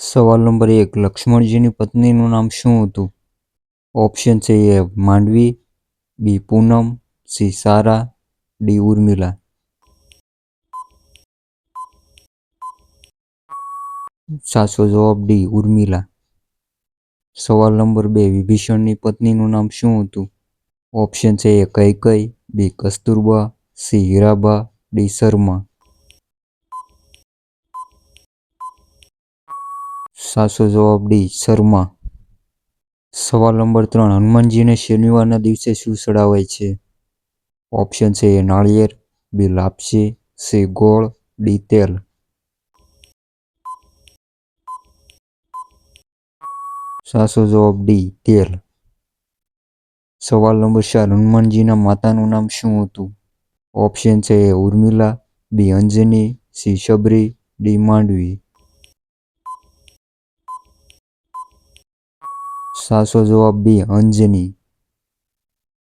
સવાલ નંબર એક, લક્ષ્મણજીની પત્નીનું નામ શું હતું? ઓપ્શન છે A Mandavi, B Poonam, C Sara, D Urmila. સાચો જવાબ ડી ઉર્મિલા. સવાલ નંબર બે, વિભીષણની પત્નીનું નામ શું હતું? ઓપ્શન છે A Kaikeyi B Kasturba, C Hiraba, D Sharma. સાચો જવાબ ડી, શર્મા. સવાલ નંબર ત્રણ, હનુમાનજીને શનિવારના દિવસે શું ચડાવાય છે? ઓપ્શન છે એ નાળિયેર, બી લાપસી, સી ગોળ, ડી તેલ. સાચો જવાબ ડી, તેલ. સવાલ નંબર ચાર, હનુમાનજીના માતાનું નામ શું હતું? ઓપ્શન છે A Urmila, B Anjani, C Shabari, D Mandavi. સાચો જવાબ બી અંજની.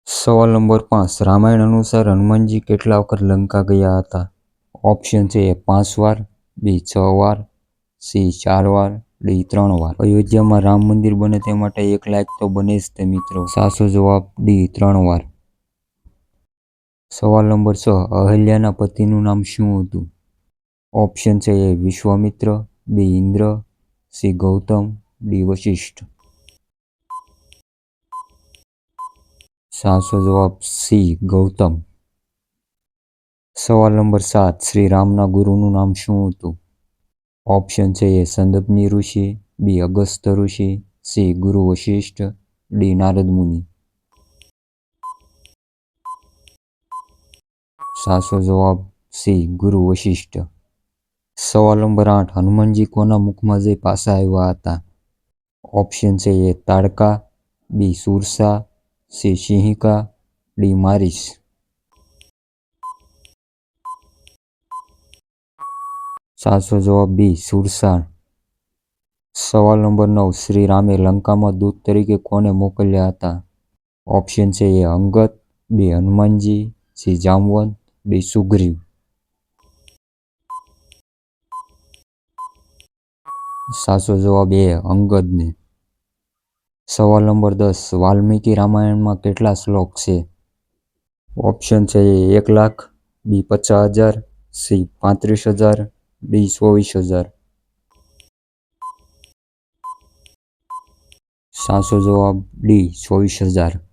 સવાલ નંબર પાંચ. રામાયણ અનુસાર હનુમાનજી કેટલા વખત લંકા ગયા હતા? ઓપ્શન છે એ પાંચ વાર, બી છ વાર, સી ચાર વાર, ડી ત્રણ વાર. અયોધ્યામાં રામ મંદિર બને તે માટે એક લાયક તો બને જ તે મિત્રો. સાચો જવાબ ડી ત્રણ વાર. સવાલ નંબર છ. અહલ્યાના પતિનું નામ શું હતું? ઓપ્શન છે A Vishwamitra, B Indra, C Gautam, D Vashishtha. સાચો જવાબ સી ગૌતમ. સવાલ નંબર સાત શ્રી રામના ગુરુનું નામ શું હતું? ઓપ્શન છે એ સંદપની ઋષિ, બી અગસ્ત ઋષિ, સી ગુરુ વશિષ્ઠ, ડી નારદ મુનિ. સાચો જવાબ સી ગુરુ વશિષ્ઠ. સવાલ નંબર આઠ, હનુમાનજી કોના મુખમાં જઈ પાછા આવ્યા હતા? ઓપ્શન છે A Tadaka, B Surasa C Simhika D Maris સાચો જવાબ બી સુરસાણ. સવાલ નંબર નવ, શ્રી રામે લંકામાં દૂત તરીકે કોને મોકલ્યા હતા? ઓપ્શન છે A Angad, B Hanumanji, C Jamvant B Sugriv. સાચો જવાબ એ અંગદને સવાલ નંબર દસ, વાલ્મીકી રામાયણમાં કેટલા શ્લોક છે? ઓપ્શન છે એક લાખ, બી પચાસ હજાર, સી પાંત્રીસ હજાર, ડી ચોવીસ હજાર. સાચો જવાબ ડી ચોવીસ હજાર.